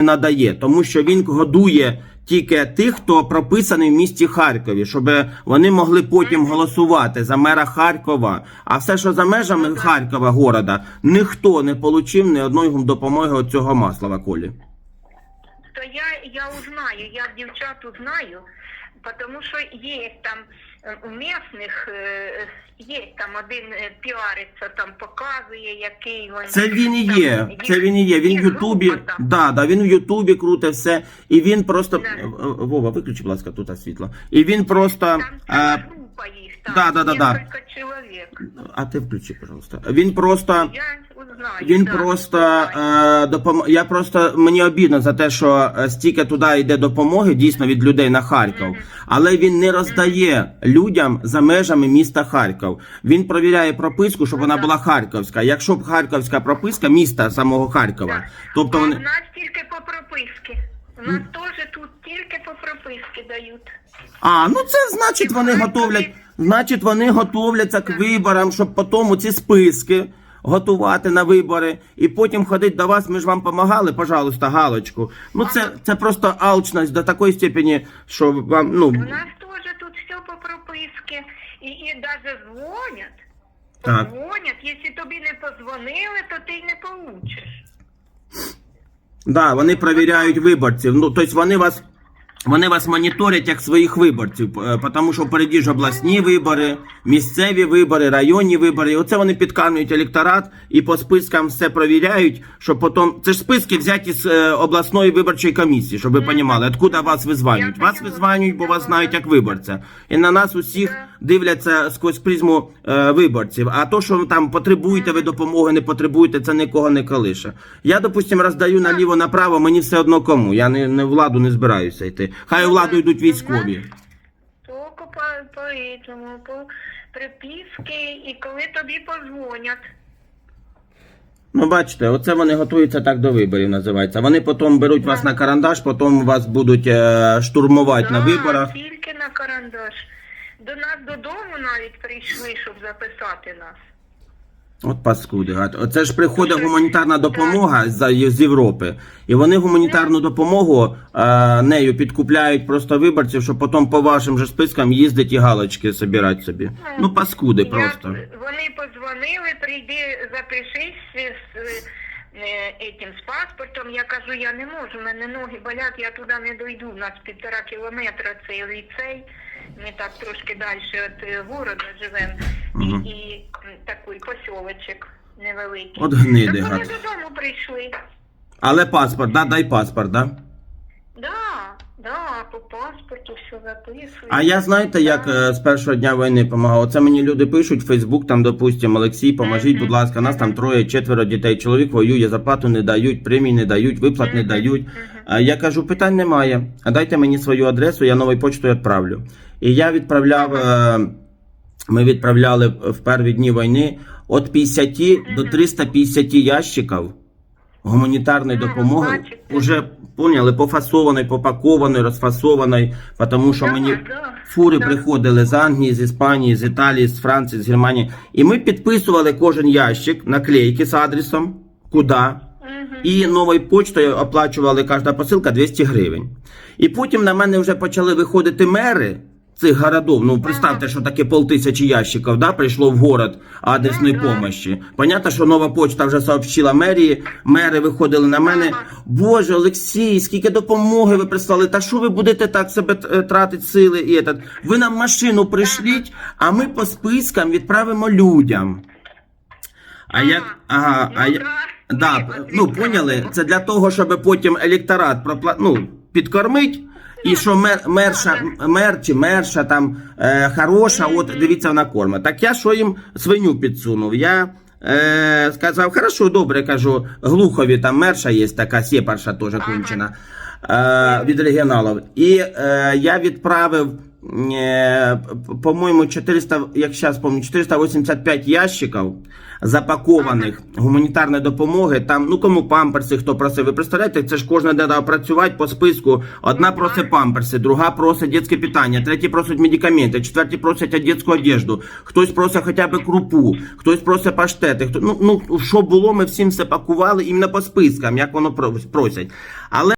надає, тому що він годує тільки тих, хто прописаний в місті Харкові, щоб вони могли потім голосувати за мера Харкова. А все, що за межами Харкова города, ніхто не отримав ні одної допомоги від цього Маслова Колі. То я, я узнаю, я дівчат узнаю, потому що є там е, у е, є там один е, піариться, там показує, який він. Це він і є. їх- Це він і є. Він в Ютубі. група там. Да, да, він в Ютубі круте все. І він просто. Да. Е, е, Вова, виключи, будь ласка, тут світло. І він просто. Там ціла е, група їх, там да, да, да, да. кілька чоловік. А ти включи, пожалуйста. Він просто. Я узнаю. Він да, просто е, допом... Я просто мені обідно за те, що е, стільки туди йде допомоги дійсно від людей на Харків, але він не роздає людям за межами міста Харків. Він провіряє прописку, щоб вона була харківська. Якщо б харківська прописка міста самого Харкова, тобто А вони в нас тільки по прописки. У нас теж тут тільки по прописки дають. А, ну це значить вони готовлять. Значить, вони готовляться к виборам, щоб потім ці списки готувати на вибори і потім ходити до вас. Ми ж вам допомагали, пожалуйста, галочку. Ну це, це просто алчність до такої степені, що вам ну У нас теж тут все по прописке. І, і навіть дзвонять. Так. Дзвонять. Якщо тобі не позвонили, то ти й не получиш. да, вони перевіряють виборців. Ну тобто вони вас. Вони вас моніторять як своїх виборців, е, тому що впереді ж обласні вибори, місцеві вибори, районні вибори. І оце вони підканують електорат і по спискам все провіряють, щоб потім. Це ж списки взяті з е, обласної виборчої комісії, щоб ви розуміли, откуда вас визванюють. Вас визванюють, бо вас знають як виборця. І на нас усіх дивляться сквозь призму е, виборців. А то, що там потребуєте ви допомоги, не потребуєте, це нікого не колише. Я, допустим, роздаю наліво направо, мені все одно кому. Я не, не владу не збираюся йти. Хай у владу йдуть військові. Тільки по, по, этому, по приписки, і коли тобі позвонять. Ну, бачите, оце вони готуються так до виборів, називається. Вони потім беруть вас на карандаш, потім вас будуть е, штурмувати на виборах. Тільки на карандаш. До нас додому навіть прийшли, щоб записати нас. От паскуди, гад. Оце ж приходить гуманітарна допомога з, з Європи. І вони гуманітарну допомогу е, нею підкупляють просто виборців, щоб потім по вашим же спискам їздити і галочки собирати собі. Ну, паскуди просто. Я, вони подзвонили, прийди, запишись е, этим, з паспортом. Я кажу, я не можу, у мене ноги болять, я туди не дойду. У нас півтора кілометра цей ліцей. Ми так трошки далі від е, города живемо. Угу. І, і такий посілочок невеликий. От гниди, Так вони гад. додому прийшли. Але паспорт, да, дай паспорт, да, по паспорту все записують. А я знаєте, як е, з першого дня війни допомагав? Оце мені люди пишуть Фейсбук, там, допустимо, Олексій, поможіть, будь ласка, нас там троє, четверо дітей. Чоловік воює, зарплату не дають, премій не дають, виплат не дають. А я кажу, питань немає. А дайте мені свою адресу, я новою почтою відправлю. І я відправляв. е, Ми відправляли в перві дні війни від 50 до 350 ящиків гуманітарної Ага, допомоги. Уже поняли, пофасованої, попакованої, розфасованої, тому що мені фури приходили з Англії, з Іспанії, з Італії, з Франції, з Германії. І ми підписували кожен ящик, наклейки з адресом, куди. І новою почтою оплачували кожна посилка 200 гривень. І потім на мене вже почали виходити мери цих городов. Ну, представте, що таке полтисячі ящиків, да, прийшло в город адресної помощі. Понятно, що нова почта вже сообщила мерії, мери виходили на мене. Боже, Олексій, скільки допомоги ви прислали? Та що ви будете так себе е, тратити сили? І этот? Ви нам машину пришліть, а ми по спискам відправимо людям. А як. Ага, а Ну, я... да. Да, ну поняли, це для того, щоб потім електорат пропла... ну, підкормить. І що мер, мерша, мер чи мерша там е, хороша, от дивіться, вона корма. Так я що їм свиню підсунув? Я е, сказав, хорошо, добре, кажу, глухові там мерша є така, сєпарша теж кончена е, від регіоналів. І е, я відправив, е, по-моєму, 400, як зараз пам'ятаю, 485 ящиків. Запакованих гуманітарної допомоги. Там ну кому памперси, хто просив. Ви представляєте, це ж кожна треба працювати по списку. Одна просить памперси, друга просить дитяче питання, треті просять медикаменти, четверті просять дитячу одежду, хтось просить хоча б крупу, хтось просить паштети. Хто ну ну що було, ми всім все пакували іменно по спискам, як воно просять. Але